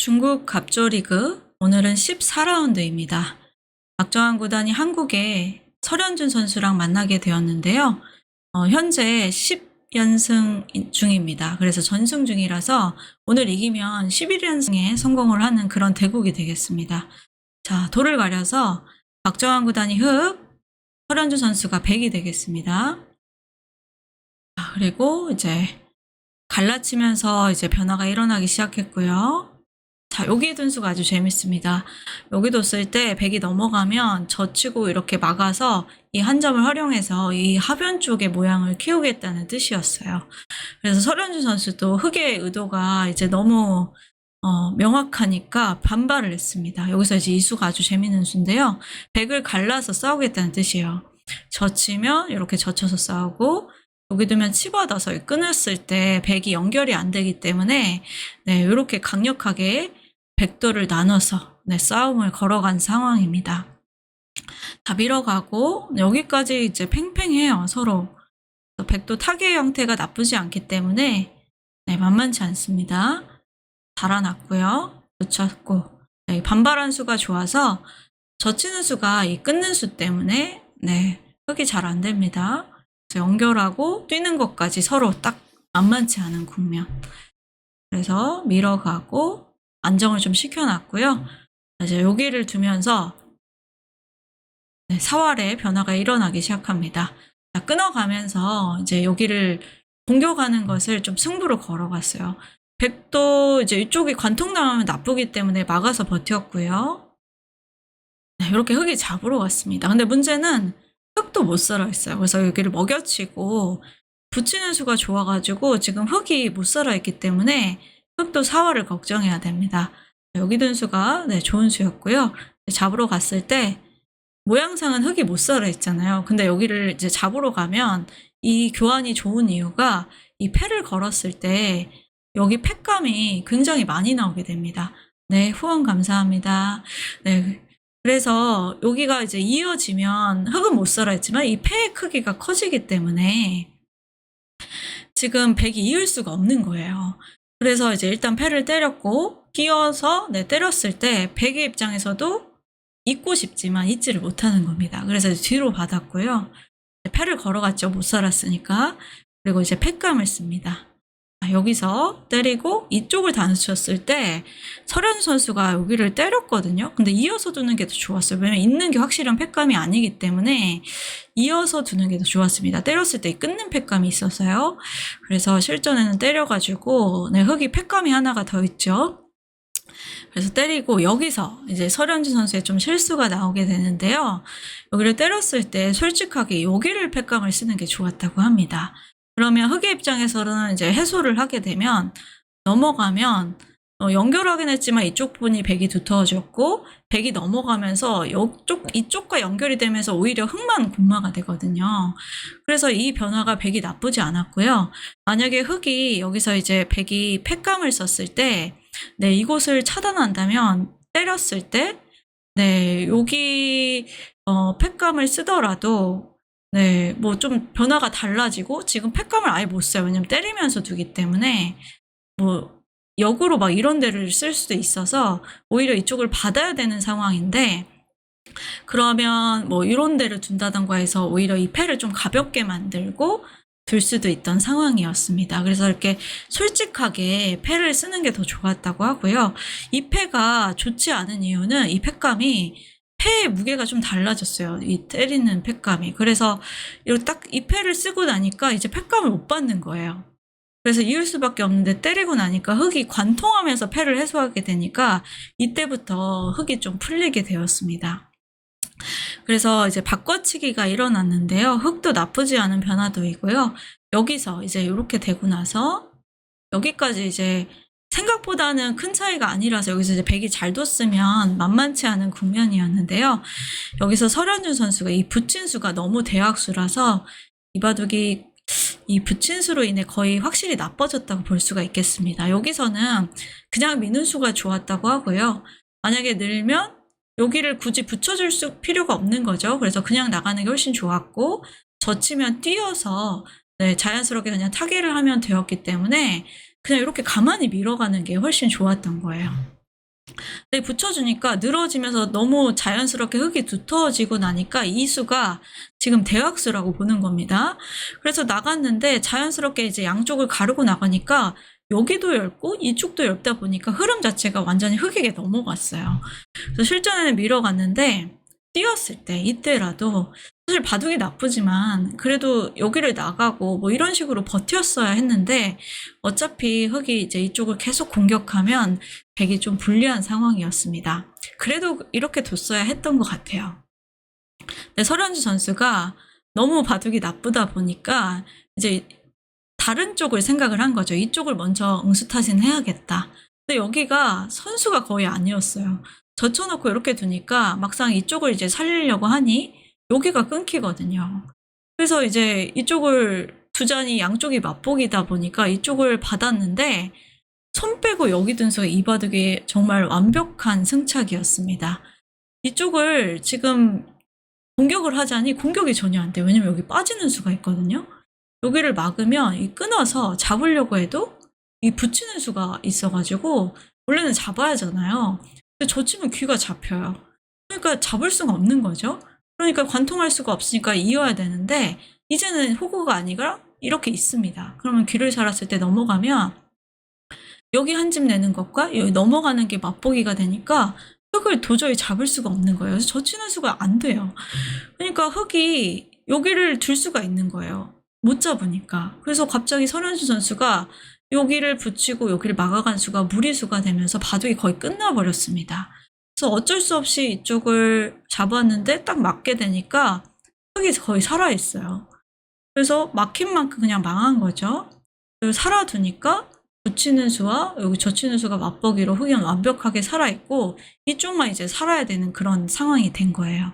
중국 갑조리그 오늘은 14라운드입니다. 박정환 구단이 한국의 설현준 선수랑 만나게 되었는데요. 어, 현재 10연승 중입니다. 그래서 전승 중이라서 오늘 이기면 11연승에 성공을 하는 그런 대국이 되겠습니다. 자, 돌을 가려서 박정환 구단이 흑, 설현준 선수가 백이 되겠습니다. 자, 그리고 이제 갈라치면서 이제 변화가 일어나기 시작했고요. 자, 여기 둔수가 아주 재밌습니다. 여기 뒀을 때 100이 넘어가면 젖히고 이렇게 막아서 이 한 점을 활용해서 이 하변 쪽의 모양을 키우겠다는 뜻이었어요. 그래서 설현준 선수도 흑의 의도가 이제 너무 어, 명확하니까 반발을 했습니다. 여기서 이제 이 수가 아주 재밌는 수인데요. 100을 갈라서 싸우겠다는 뜻이에요. 젖히면 이렇게 젖혀서 싸우고 여기 두면 치받아서 끊었을 때 100이 연결이 안 되기 때문에 네, 이렇게 강력하게 백도를 나눠서 네, 싸움을 걸어간 상황입니다. 다 밀어가고 여기까지 이제 팽팽해요 서로. 백도 타겟 형태가 나쁘지 않기 때문에 네, 만만치 않습니다. 달아났고요. 놓쳤고 네, 반발한 수가 좋아서 젖히는 수가 이 끊는 수 때문에 네, 흑이 잘 안 됩니다. 연결하고 뛰는 것까지 서로 딱 만만치 않은 국면. 그래서 밀어가고 안정을 좀 시켜놨고요. 이제 여기를 두면서 네, 사활의 변화가 일어나기 시작합니다. 자, 끊어가면서 이제 여기를 공격하는 것을 좀 승부로 걸어갔어요. 백도 이제 이쪽이 관통 나오면 나쁘기 때문에 막아서 버텼고요. 네, 이렇게 흙이 잡으러 갔습니다. 근데 문제는 흙도 못 살아 있어요. 그래서 여기를 먹여치고 붙이는 수가 좋아가지고 지금 흙이 못 살아 있기 때문에 흙도 사활을 걱정해야 됩니다. 여기 든 수가 네, 좋은 수였고요. 잡으러 갔을 때 모양상은 흙이 못 살아 있잖아요. 근데 여기를 이제 잡으러 가면 이 교환이 좋은 이유가 이 패를 걸었을 때 여기 팩감이 굉장히 많이 나오게 됩니다. 네, 후원 감사합니다. 네. 그래서 여기가 이제 이어지면 흙은 못 살아 있지만 이 폐의 크기가 커지기 때문에 지금 100이 이을 수가 없는 거예요. 그래서 이제 일단 패를 때렸고 끼어서 네, 때렸을 때 백의 입장에서도 잊고 싶지만 잊지를 못하는 겁니다. 그래서 뒤로 받았고요. 패를 걸어갔죠. 못 살았으니까. 그리고 이제 팩감을 씁니다. 자, 여기서 때리고 이쪽을 단수쳤을 때 설현 선수가 여기를 때렸거든요. 근데 이어서 두는 게 더 좋았어요. 왜냐면 있는 게 확실한 팩감이 아니기 때문에 이어서 두는 게 더 좋았습니다. 때렸을 때 끊는 팩감이 있었어요. 그래서 실전에는 때려가지고 네, 흙이 팩감이 하나가 더 있죠. 그래서 때리고 여기서 이제 설현진 선수의 좀 실수가 나오게 되는데요. 여기를 때렸을 때 솔직하게 여기를 팩감을 쓰는 게 좋았다고 합니다. 그러면 흑의 입장에서는 이제 해소를 하게 되면 넘어가면 어, 연결하긴 했지만 이쪽 분이 백이 두터워졌고 백이 넘어가면서 이쪽 이쪽과 연결이 되면서 오히려 흑만 군마가 되거든요. 그래서 이 변화가 백이 나쁘지 않았고요. 만약에 흑이 여기서 이제 백이 팩감을 썼을 때 네, 이곳을 차단한다면 때렸을 때 네, 여기 어, 팩감을 쓰더라도 네, 뭐 좀 변화가 달라지고 지금 팩감을 아예 못 써요. 왜냐면 때리면서 두기 때문에 뭐 역으로 막 이런 데를 쓸 수도 있어서 오히려 이쪽을 받아야 되는 상황인데 그러면 뭐 이런 데를 둔다던가 해서 오히려 이 패를 좀 가볍게 만들고 둘 수도 있던 상황이었습니다. 그래서 이렇게 솔직하게 패를 쓰는 게 더 좋았다고 하고요. 이 패가 좋지 않은 이유는 이 팩감이 패의 무게가 좀 달라졌어요. 이 때리는 팩감이. 그래서 딱이 패를 쓰고 나니까 이제 팩감을 못 받는 거예요. 그래서 이을 수밖에 없는데 때리고 나니까 흙이 관통하면서 패를 해소하게 되니까 이때부터 흙이 좀 풀리게 되었습니다. 그래서 이제 바꿔치기가 일어났는데요. 흙도 나쁘지 않은 변화도 있고요. 여기서 이제 이렇게 되고 나서 여기까지 이제 생각보다는 큰 차이가 아니라서 여기서 이제 백이 잘 뒀으면 만만치 않은 국면이었는데요. 여기서 설현준 선수가 이 붙인수가 너무 대학수라서 이 바둑이 이 붙인수로 인해 거의 확실히 나빠졌다고 볼 수가 있겠습니다. 여기서는 그냥 미는 수가 좋았다고 하고요. 만약에 늘면 여기를 굳이 붙여줄 수 필요가 없는 거죠. 그래서 그냥 나가는 게 훨씬 좋았고 젖히면 뛰어서 네, 자연스럽게 그냥 타개를 하면 되었기 때문에 그냥 이렇게 가만히 밀어가는 게 훨씬 좋았던 거예요. 네, 붙여주니까 늘어지면서 너무 자연스럽게 흙이 두터워지고 나니까 이 수가 지금 대각수라고 보는 겁니다. 그래서 나갔는데 자연스럽게 이제 양쪽을 가르고 나가니까 여기도 얇고 이쪽도 얇다 보니까 흐름 자체가 완전히 흙에게 넘어갔어요. 그래서 실전에는 밀어갔는데 뛰었을 때 이때라도 사실 바둑이 나쁘지만 그래도 여기를 나가고 뭐 이런 식으로 버텼어야 했는데 어차피 흙이 이제 이쪽을 계속 공격하면 백이 좀 불리한 상황이었습니다. 그래도 이렇게 뒀어야 했던 것 같아요. 근데 설현주 선수가 너무 바둑이 나쁘다 보니까 이제 다른 쪽을 생각을 한 거죠. 이쪽을 먼저 응수타진 해야겠다. 근데 여기가 선수가 거의 아니었어요. 젖혀놓고 이렇게 두니까 막상 이쪽을 이제 살리려고 하니 여기가 끊기거든요. 그래서 이제 이쪽을 두자니 양쪽이 맞복이다 보니까 이쪽을 받았는데 손 빼고 여기 둔 수가 이 바둑이 정말 완벽한 승착이었습니다. 이쪽을 지금 공격을 하자니 공격이 전혀 안 돼요. 왜냐면 여기 빠지는 수가 있거든요. 여기를 막으면 이 끊어서 잡으려고 해도 이 붙이는 수가 있어가지고 원래는 잡아야 하잖아요. 근데 저 치면 귀가 잡혀요. 그러니까 잡을 수가 없는 거죠. 그러니까 관통할 수가 없으니까 이어야 되는데 이제는 호구가 아니라 이렇게 있습니다. 그러면 귀를 살았을 때 넘어가면 여기 한 집 내는 것과 여기 넘어가는 게 맛보기가 되니까 흙을 도저히 잡을 수가 없는 거예요. 그래서 젖히는 수가 안 돼요. 그러니까 흙이 여기를 둘 수가 있는 거예요. 못 잡으니까. 그래서 갑자기 설현수 선수가 여기를 붙이고 여기를 막아간 수가 무리수가 되면서 바둑이 거의 끝나버렸습니다. 그래서 어쩔 수 없이 이쪽을 잡았는데 딱 맞게 되니까 흙이 거의 살아있어요. 그래서 막힌 만큼 그냥 망한 거죠. 살아두니까 붙이는 수와 여기 젖히는 수가 맞보기로 흙이 완벽하게 살아있고 이쪽만 이제 살아야 되는 그런 상황이 된 거예요.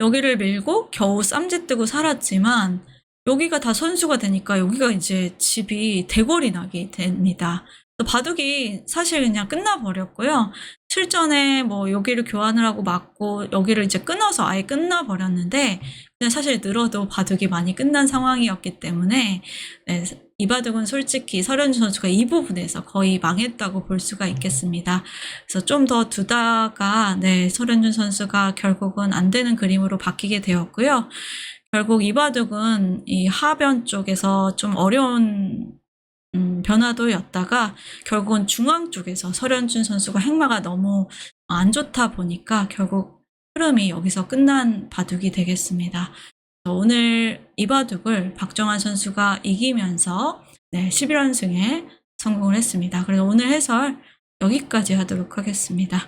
여기를 밀고 겨우 쌈짓 뜨고 살았지만 여기가 다 선수가 되니까 여기가 이제 집이 대궐이 나게 됩니다. 바둑이 사실 그냥 끝나버렸고요. 실전에 뭐 여기를 교환을 하고 맞고 여기를 이제 끊어서 아예 끝나버렸는데 그냥 사실 늘어도 바둑이 많이 끝난 상황이었기 때문에 네, 이 바둑은 솔직히 설현주 선수가 이 부분에서 거의 망했다고 볼 수가 있겠습니다. 그래서 좀 더 두다가 네, 설현준 선수가 결국은 안 되는 그림으로 바뀌게 되었고요. 결국 이 바둑은 이 하변 쪽에서 좀 어려운 음, 변화도였다가 결국은 중앙 쪽에서 설현준 선수가 행마가 너무 안 좋다 보니까 결국 흐름이 여기서 끝난 바둑이 되겠습니다. 오늘 이 바둑을 박정환 선수가 이기면서 네, 11연승에 성공을 했습니다. 그래서 오늘 해설 여기까지 하도록 하겠습니다.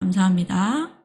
감사합니다.